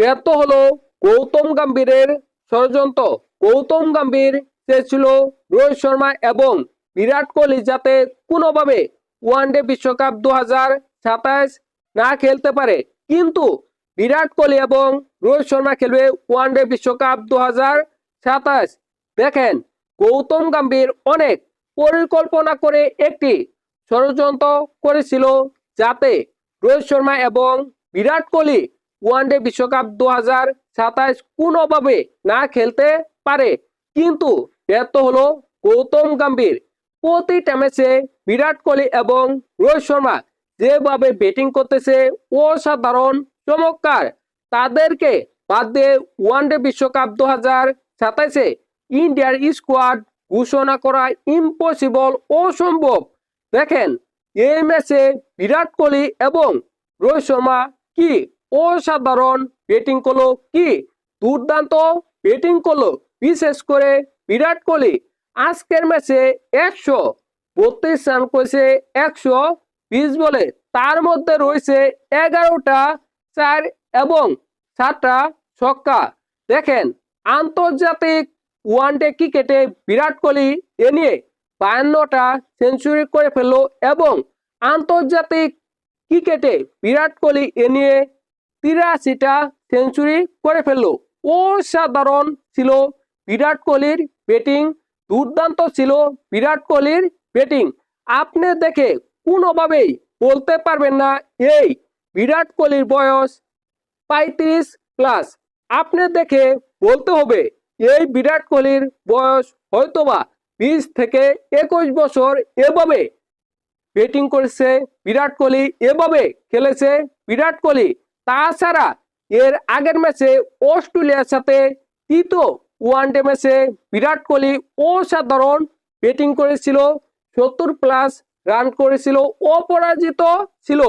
ব্যর্থ হলো গৌতম গম্ভীরের ষড়যন্ত্র। গৌতম গম্ভীর চেয়েছিল রোহিত শর্মা এবং বিরাট কোহলি যাতে কোনোভাবে ওয়ানডে বিশ্বকাপ দু হাজার সাতাশ না খেলতে পারে। কিন্তু বিরাট কোহলি এবং রোহিত শর্মা খেলবে ওয়ানডে বিশ্বকাপ দু হাজার সাতাশ। দেখেন, গৌতম গম্ভীর অনেক পরিকল্পনা করে একটি ষড়যন্ত্র করেছিল যাতে রোহিত শর্মা এবং বিরাট কোহলি ওয়ানডে বিশ্বকাপ দু হাজার সাতাশ কোনোভাবে না খেলতে পারে। কিন্তু ব্যর্থ হলো গৌতম গম্ভীর। প্রতিটা ম্যাচে বিরাট কোহলি এবং রোহিত শর্মা যেভাবে ব্যাটিং করতেছে, অসাধারণ, চমৎকার। তাদেরকে বাদ দিয়ে ওয়ানডে বিশ্বকাপ দু হাজার সাতাইশে ইন্ডিয়ার স্কোয়াড ঘোষণা করা ইম্পসিবল, অসম্ভব। দেখেন, এই ম্যাচে বিরাট কোহলি এবং রোহিত শর্মা কি অসাধারণ ব্যাটিং করল কি? দুর্দান্ত ব্যাটিং করল, বিশেষ করে বিরাট কোহলি। আজকের ম্যাচে একশো বত্রিশ রান করেছে একশো বিশ বলে। তার মধ্যে রয়েছে এগারোটা চার এবং সাতটা ছক্কা। দেখেন, আন্তর্জাতিক ওয়ানডে ক্রিকেটে বিরাট কোহলি এ নিয়ে বায়ান্নটা সেঞ্চুরি করে ফেলল এবং আন্তর্জাতিক ক্রিকেটে বিরাট কোহলি এ নিয়ে তিরাশিটা সেঞ্চুরি করে ফেলল। অসাধারণ ছিল বিরাট কোহলির ব্যাটিং, দুর্দান্ত ছিল বিরাট কোহলির ব্যাটিং। আপনি দেখে কোনোভাবেই বলতে পারবেন না, এই বিরাট কোহলির বয়স পঁয়ত্রিশ প্লাস। আপনি দেখে বলতে হবে, এই বিরাট কোহলির বয়স হয়তোবা বিশ থেকে একুশ বছর এভাবে ব্যাটিং করেছে, বিরাট কোহলি এভাবে খেলেছে, বিরাট কোহলি তাছাড়া এর আগের ম্যাচে অস্ট্রেলিয়ার সাথে তৃতীয় ওয়ানডে ম্যাচে বিরাট কোহলি অসাধারণ ব্যাটিং করেছিল, সত্তর প্লাস রান করেছিল, অপরাজিত ছিল।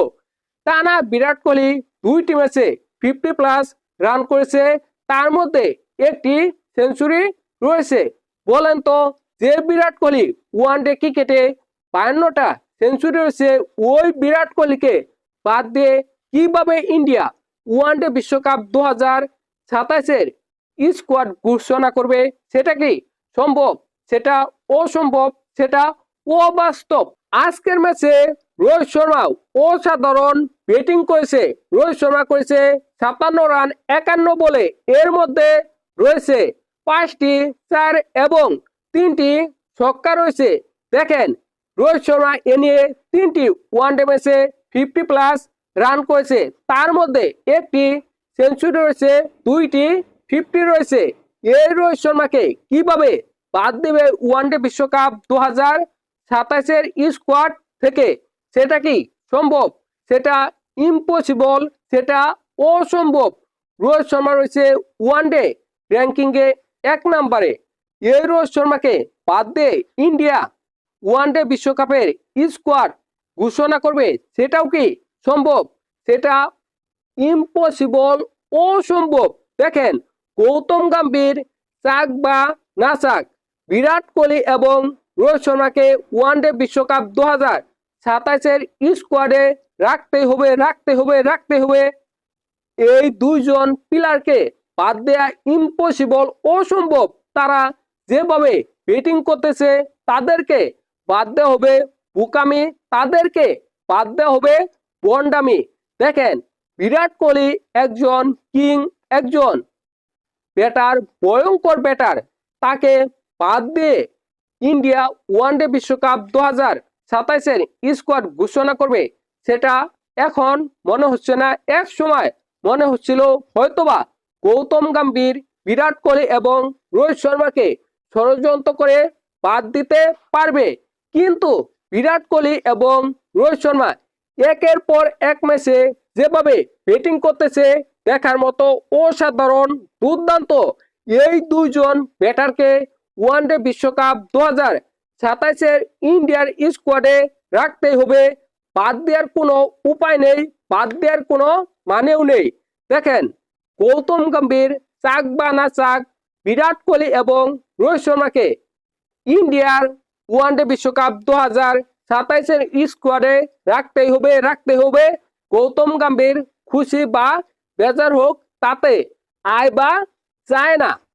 টানা বিরাট কোহলি দুইটি ম্যাচে ফিফটি প্লাস রান করেছে, তার মধ্যে একটি সেঞ্চুরি রয়েছে। বলেন তো, যে বিরাট কোহলি ওয়ানডে ক্রিকেটে বায়ান্নটা সেঞ্চুরি রয়েছে, ওই বিরাট কোহলিকে বাদ দিয়ে কীভাবে ইন্ডিয়া ওয়ানডে বিশ্বকাপ দু হাজার সাতাশের স্কোয়াড ঘোষণা করবে সেটা কি সম্ভব, সেটা অসম্ভব, সেটা অবাস্তব? আজকের ম্যাচে রোহিত শর্মা অসাধারণ ব্যাটিং করেছে। রোহিত শর্মা করেছে ছাপ্পান্ন রান একান্ন বলে। এর মধ্যে রয়েছে পাঁচটি চার এবং তিনটি ছক্কা রয়েছে। দেখেন, রোহিত শর্মা এ নিয়ে তিনটি ওয়ানডে ম্যাচে ফিফটি প্লাস রান করেছে। তার মধ্যে একটি সেঞ্চুরি রয়েছে, দুইটি ফিফটি রয়েছে। এই রোহিত শর্মাকে কীভাবে বাদ দেবে ওয়ানডে বিশ্বকাপ দু হাজার সাতাশের স্কোয়াড থেকে? সেটা কি সম্ভব? সেটা ইম্পসিবল সেটা অসম্ভব। রোহিত শর্মা রয়েছে ওয়ানডে র্যাঙ্কিংয়ে এক নম্বরে। এই রোহিত শর্মাকে বাদ দিয়ে ইন্ডিয়া ওয়ানডে বিশ্বকাপের স্কোয়াড ঘোষণা করবে, সেটাও কি সম্ভব? সেটা ইম্পসিবল অসম্ভব। দেখেন, গৌতম গাম্ভীর চাক বা না চাক, বিরাট কোহলি এবং রোহিত শর্মাকে ওয়ানডে বিশ্বকাপ দু হাজার সাতাশের স্কোয়াডে রাখতে হবে রাখতে হবে রাখতে হবে। এই দুইজন প্লেয়ারকে বাদ দেয়া ইম্পসিবল অসম্ভব। তারা যেভাবে ব্যাটিং করতেছে, তাদেরকে বাদ দেওয়া হবে। বুকামি তাদেরকে বাদ দেওয়া হবে। বন্ডামি। দেখেন, বিরাট কোহলি একজন কিং, একজন ব্যাটার, ভয়ঙ্কর ব্যাটার। তাকে বাদ দিয়ে ইন্ডিয়া ওয়ানডে বিশ্বকাপ দু হাজার সাতাইশের স্কোয়াড ঘোষণা করবে। সেটা এখন মনে হচ্ছে না, এক সময় মনে হচ্ছিল হয়তোবা গৌতম গম্ভীর, বিরাট কোহলি এবং রোহিত শর্মাকে ষড়যন্ত্র করে বাদ দিতে পারবে। কিন্তু বিরাট কোহলি এবং রোহিত শর্মা একের পর এক ম্যাচে যেভাবে ব্যাটিং করতেছে, দেখার মতো অসাধারণ দুর্দান্ত এই দুইজন ব্যাটারকে ওয়ানডে বিশ্বকাপ দু হাজার সাতাইশের ইন্ডিয়ার স্কোয়াডে রাখতে হবে। বাদ দেওয়ার কোনো উপায় নেই, বাদ দেওয়ার কোনো মানেও নেই। দেখেন, গৌতম গম্ভীর, চাক বা না চাক, বিরাট কোহলি এবং রোহিত শর্মাকে ইন্ডিয়ার ওয়ানডে বিশ্বকাপ দু হাজার সাতাইশের স্কোয়াডে রাখতেই হবে রাখতে হবে। গৌতম গাম্ভীর খুশি বা বেজার হোক তাতে, আয় বা চায় না।